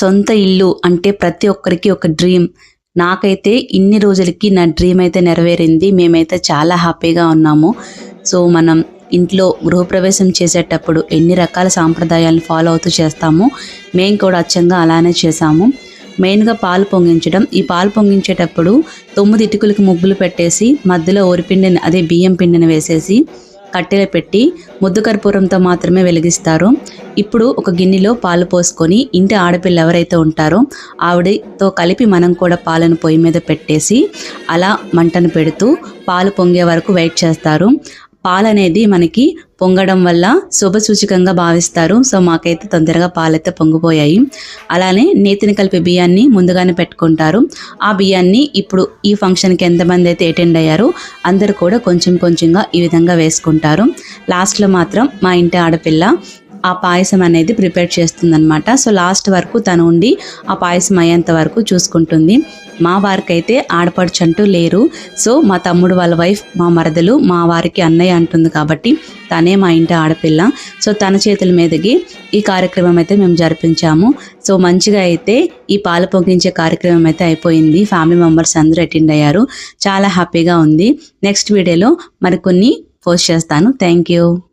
సొంత ఇల్లు అంటే ప్రతి ఒక్కరికి ఒక డ్రీమ్. నాకైతే ఇన్ని రోజులకి నా డ్రీమ్ అయితే నెరవేరింది. మేమైతే చాలా హ్యాపీగా ఉన్నాము. సో మనం ఇంట్లో గృహప్రవేశం చేసేటప్పుడు ఎన్ని రకాల సాంప్రదాయాలను ఫాలో అవుతూ చేస్తామో మేము కూడా అచ్చంగా అలానే చేసాము మెయిన్గా పాలు పొంగించడం. ఈ పాలు పొంగించేటప్పుడు తొమ్మిది ఇటుకులకి ముగ్గులు పెట్టేసి మధ్యలో ఓరిపిండిని అదే బియ్యం పిండిని వేసేసి కట్టెలు పెట్టి ముద్దు కర్పూరంతో మాత్రమే వెలిగిస్తారు. ఇప్పుడు ఒక గిన్నెలో పాలు పోసుకొని ఇంటి ఆడపిల్ల ఎవరైతే ఉంటారో ఆవిడతో కలిపి మనం కూడా పాలను పొయ్యి మీద పెట్టేసి అలా మంటను పెడుతూ పాలు పొంగే వరకు వెయిట్ చేస్తారు. పాలు అనేది మనకి పొంగడం వల్ల శుభ సూచికంగా భావిస్తారు. సో మాకైతే తొందరగా పాలైతే పొంగిపోయాయి. అలానే నేతిని కలిపే బియ్యాన్ని ముందుగానే పెట్టుకుంటారు. ఆ బియ్యాన్ని ఇప్పుడు ఈ ఫంక్షన్కి ఎంతమంది అయితే అటెండ్ అయ్యారో అందరూ కూడా కొంచెం కొంచెంగా ఈ విధంగా వేసుకుంటారు. లాస్ట్లో మాత్రం మా ఇంటి ఆడపిల్ల ఆ పాయసం అనేది ప్రిపేర్ చేస్తుందనమాట సో లాస్ట్ వరకు తను ఉండి ఆ పాయసం అయ్యేంత వరకు చూసుకుంటుంది. మా వారికి అయితే ఆడపడుచు అంటూ లేరు. సో మా తమ్ముడు వాళ్ళ వైఫ్ మా మరదలు మా వారికి అన్నయ్య అంటుంది కాబట్టి తనే మా ఇంటి ఆడపిల్ల. సో తన చేతుల మీదకి ఈ కార్యక్రమం అయితే మేము జరిపించాము. సో మంచిగా అయితే ఈ పాలు పొంగించే కార్యక్రమం అయితే అయిపోయింది. ఫ్యామిలీ మెంబర్స్ అందరూ అటెండ్ అయ్యారు. చాలా హ్యాపీగా ఉంది. నెక్స్ట్ వీడియోలో మరికొన్ని పోస్ట్ చేస్తాను. Thank you.